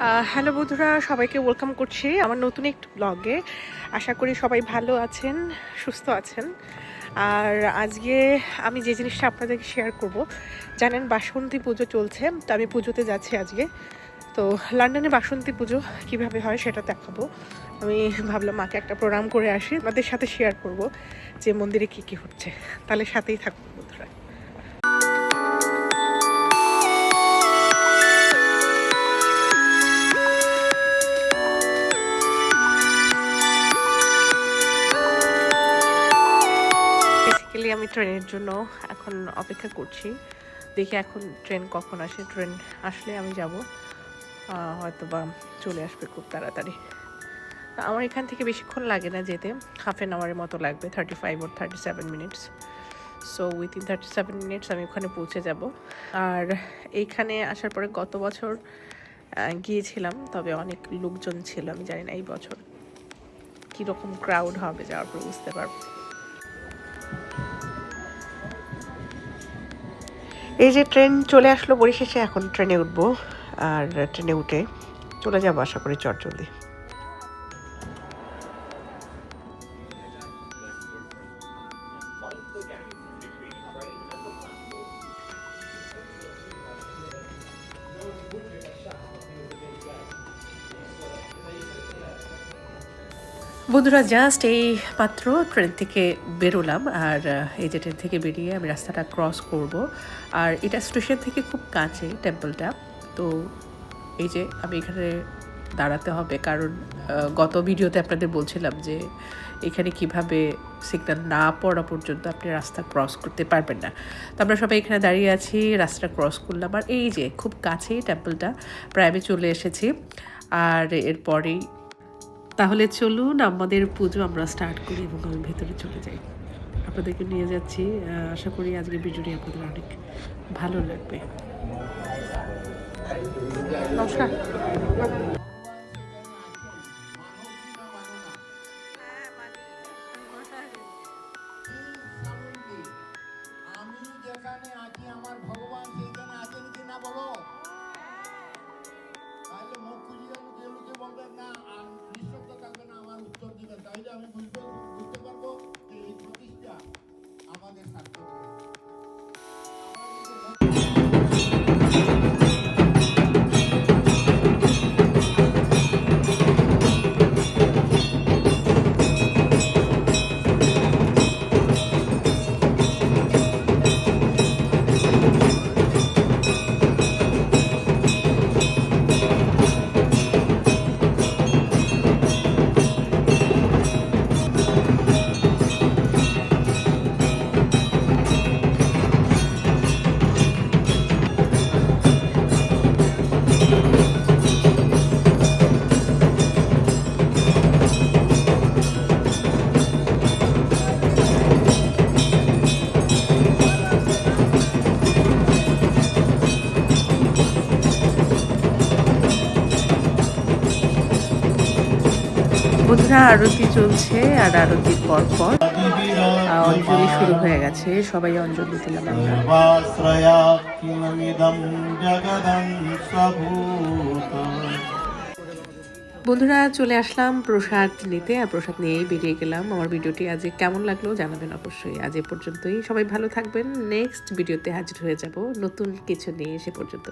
Hello বন্ধুরা, সবাইকে welcome করছি আমার নতুন একটি ব্লগে আশা করি সবাই ভালো আছেন, সুস্থ আছেন। আর আজকে আমি যে জিনিসটা আপনাদেরকে শেয়ার করব, জানেন বাসন্তী পুজো চলছে, তো আমি পুজোতে যাচ্ছি আজকে। তো লন্ডনে বাসন্তী পুজো কীভাবে হয় সেটা দেখাবো। আমি ভাবলাম মাকে একটা প্রোগ্রাম করে আসি, আপনাদের সাথে শেয়ার করব যে মন্দিরে কি কি হচ্ছে। তাহলে সাথেই থাকব ট্রেনের জন্য এখন অপেক্ষা করছি। দেখি এখন ট্রেন কখন আসে। ট্রেন আসলে আমি যাব। হয়তো বা চলে আসবে খুব তাড়াতাড়ি। আমার এখান থেকে বেশিক্ষণ লাগে না যেতে। হাফ অ্যান আওয়ারের মতো লাগবে thirty five or thirty seven minutes so within thirty seven minutes আমি ওখানে পৌঁছে যাব। আর এইখানে আসার পরে গত বছর গিয়েছিলাম, তবে অনেক লোকজন ছিল, আমি জানি না এই বছর। কীরকম ক্রাউড হবে যাওয়ার পর বুঝতে পারব। এই যে ট্রেন চলে আসলো পরিশেষে এখন ট্রেনে উঠবো, আর ট্রেনে উঠে চলে যাব আশা করি চটজলদি বন্ধুরা জাস্ট এই মাত্র ট্রেন থেকে বেরোলাম আর এই যে ট্রেন থেকে বেরিয়ে আমি রাস্তাটা ক্রস করব। আর এটা স্টেশন থেকে খুব কাছে টেম্পলটা তো এই যে আমি এখানে দাঁড়াতে হবে কারণ গত ভিডিওতে আপনাদের বলছিলাম যে এখানে কীভাবে সিগন্যাল না পড়া পর্যন্ত আপনি রাস্তা ক্রস করতে পারবেন না। তো আমরা সবাই এখানে দাঁড়িয়ে আছি রাস্তা ক্রস করলাম। আর এই যে খুব কাছেই টেম্পলটা প্রায় আমি চলে এসেছি। আর এরপরেই তাহলে চলুন আমাদের পুজো আমরা স্টার্ট করি এবং আমি ভেতরে চলে যাই। আপনাদেরকে নিয়ে যাচ্ছি আশা করি আজকে ভিডিওটি আপনাদের অনেক ভালো লাগবে। নমস্কার। বন্ধুরা আরতি চলছে আর আরতির পর পর অঞ্জলি শুরু হয়ে গেছে। সবাই অঞ্জলি দিলাম বন্ধুরা চলে আসলাম প্রসাদ নিতে। আর প্রসাদ নিয়েই বেরিয়ে গেলাম। আমার ভিডিওটি আজ কেমন লাগল জানাবেন অবশ্যই। আজ এ পর্যন্তই। সবাই ভালো থাকবেন। নেক্সট ভিডিওতে হাজির হয়ে যাব নতুন কিছু নিয়ে সে পর্যন্ত।